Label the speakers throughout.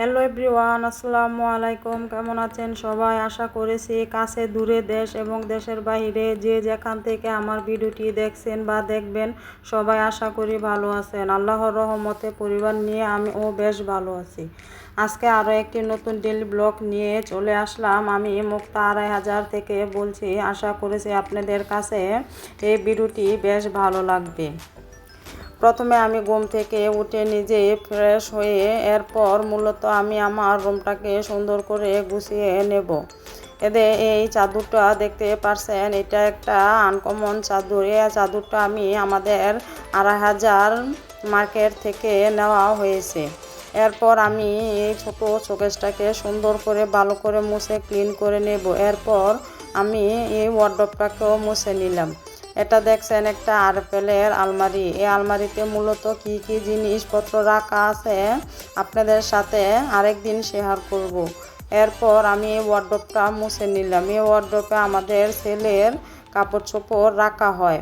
Speaker 1: Hello everyone, আসসালামু আলাইকুম। কেমন আছেন সবাই? আশা করেছি কাছে, দূরে দেশ এবং দেশের বাইরে যে যেখান থেকে আমার ভিডিওটি দেখছেন বা দেখবেন সবাই আশা করি ভালো আছেন। আল্লাহর রহমতে পরিবার নিয়ে আমি ও বেশ ভালো আছি। আজকে আরও একটি নতুন ডেলি ব্লগ নিয়ে চলে আসলাম। আমি মুক্তা আড়াই হাজার থেকে বলছি, আশা করেছি আপনাদের কাছে এই ভিডিওটি বেশ ভালো লাগবে। প্রথমে আমি ঘুম থেকে উঠে নিজে ফ্রেশ হয়ে এরপর মূলত আমি আমার রুমটাকে সুন্দর করে গুছিয়ে নেব। এদের এই চাদরটা দেখতে পারছেন, এটা একটা আনকমন চাদর। এই চাদরটা আমি আমাদের আড়াই হাজার মার্কেট থেকে নেওয়া হয়েছে। এরপর আমি এই ছোট শোকেসটাকে সুন্দর করে ভালো করে মুছে ক্লিন করে নেব। এরপর আমি এই ওয়ার্ডরোবটাকেও মুছে নিলাম। এটা দেখছেন একটা আরপেলের আলমারি। এই আলমারিতে মূলত কি কি জিনিসপত্র রাখা আছে আপনাদের সাথে আরেক দিন শেয়ার করব। এরপর আমি এই ওয়ার্ড্রপটা মুছে নিলাম। এই ওয়ার্ড্রপে আমাদের ছেলের কাপড় চোপড় রাখা হয়।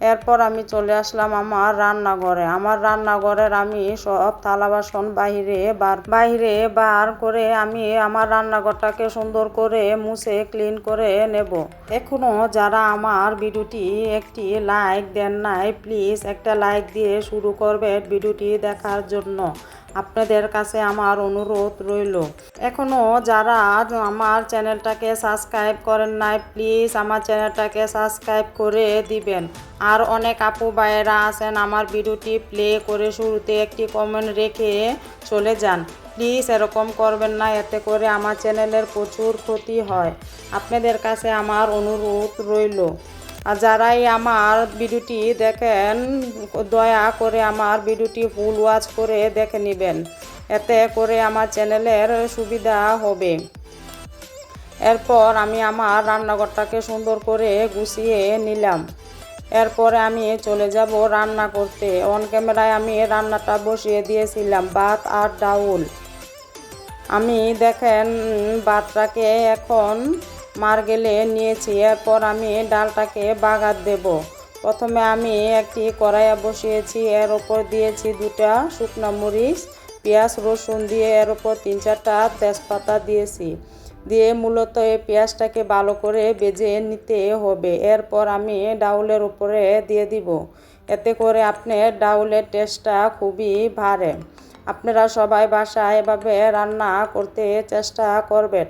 Speaker 1: এরপর আমি চলে আসলাম আমার রান্নাঘরে। আমার রান্নাঘরের আমি সব থালা বাসন বাহিরে বার বাহিরে বার করে আমি আমার রান্নাঘরটাকে সুন্দর করে মুছে ক্লিন করে নেব। এখনও যারা আমার ভিডিওটি একটি লাইক দেন নাই প্লিজ একটা লাইক দিয়ে শুরু করবে ভিডিওটি দেখার জন্য। আপনাদের কাছে আমার অনুরোধ রইল। এখনও যারা আমার চ্যানেলটাকে সাবস্ক্রাইব করেন নাই, প্লিজ আমার চ্যানেলটাকে সাবস্ক্রাইব করে দিবেন। আর অনেক আপু ভাইয়েরা আছেন, আমার ভিডিওটি প্লে করে শুরুতে একটি কমেন্ট রেখে চলে যান। প্লিজ এরকম করবেন না, এতে করে আমার চ্যানেলের প্রচুর ক্ষতি হয়। আপনাদের কাছে আমার অনুরোধ রইল। আর যারাই আমার ভিডিওটি দেখেন, দয়া করে আমার ভিডিওটি ফুল ওয়াচ করে দেখে নেবেন। এতে করে আমার চ্যানেলের সুবিধা হবে। এরপর আমি আমার রান্নাঘরটাকে সুন্দর করে গুছিয়ে নিলাম। এরপরে আমি চলে যাব রান্না করতে। অন ক্যামেরায় আমি রান্নাটা বসিয়ে দিয়েছিলাম, ভাত আর ডাউল। আমি দেখেন ভাতটাকে এখন মার গেলে নিয়েছি, এরপর আমি ডালটাকে বাগার দেব। প্রথমে আমি একটি কড়াইয়া বসিয়েছি, এর ওপর দিয়েছি দুটা শুকনো মরিচ, পেঁয়াজ, রসুন দিয়ে এর ওপর তিন চারটা তেজপাতা দিয়েছি। দিয়ে মূলত এই পেঁয়াজটাকে ভালো করে বেজে নিতে হবে। এরপর আমি ডাউলের উপরে দিয়ে দিব। এতে করে আপনার ডাউলের টেস্টটা খুবই ভারে। আপনারা সবাই বাসায় এভাবে রান্না করতে চেষ্টা করবেন।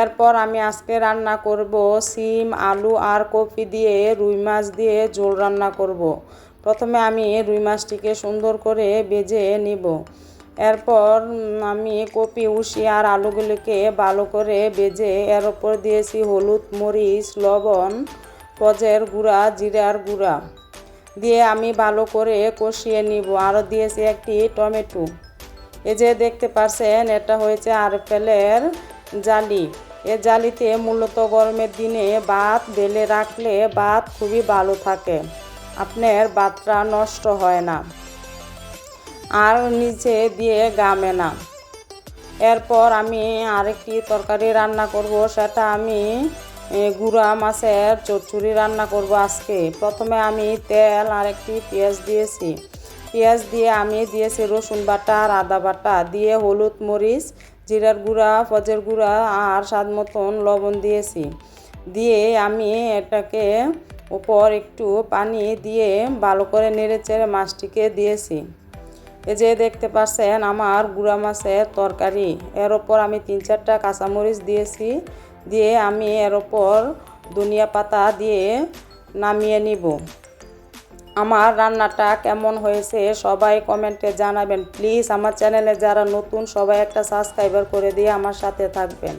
Speaker 1: এরপর আমি আজকে রান্না করব সিম, আলু আর কপি দিয়ে রুই মাছ দিয়ে ঝোল রান্না করব। প্রথমে আমি রুই মাছটিকে সুন্দর করে বেজে নিব। এরপর আমি কপি উষি আর আলুগুলিকে ভালো করে বেজে এর ওপর দিয়েছি হলুদ, মরিচ, লবণ পজের গুঁড়া, জিরার গুঁড়া দিয়ে আমি ভালো করে কষিয়ে নিব। আরও দিয়েছি একটি টমেটো। এই যে দেখতে পাচ্ছেন এটা হয়েছে আরফেলের জালি। এ জালিতে মূলত গরমের দিনে ভাত বেলে রাখলে ভাত খুবই ভালো থাকে। আপনার ভাতটা নষ্ট হয় না। আর নিচে দিয়ে গামে না। এরপর আমি আরেকটি তরকারি রান্না করব, সেটা আমি গুঁড়া মাছের চচ্চড়ি রান্না করব আজকে। প্রথমে আমি তেল আর একটি পেঁয়াজ দিয়েছি। পেঁয়াজ দিয়ে আমি দিয়েছি রসুন বাটা আর আদা বাটা, দিয়ে হলুদ মরিচ জিরার গুঁড়া, ফজের গুঁড়া আর স্বাদ মতন লবণ দিয়েছি। দিয়ে আমি এটাকে উপর একটু পানি দিয়ে ভালো করে নেড়ে চেড়ে মাছটিকে দিয়েছি। এই যে দেখতে পাচ্ছেন আমার গুঁড়া মাছের তরকারি। এর ওপর আমি তিন চারটা কাঁচামরিচ দিয়েছি। দিয়ে আমি এর ওপর ধনিয়া পাতা দিয়ে নামিয়ে নিব। আমার রান্নাটা কেমন হয়েছে সবাই কমেন্টে জানাবেন। প্লিজ আমার চ্যানেলে যারা নতুন সবাই একটা সাবস্ক্রাইবার করে দিয়ে আমার সাথে থাকবেন।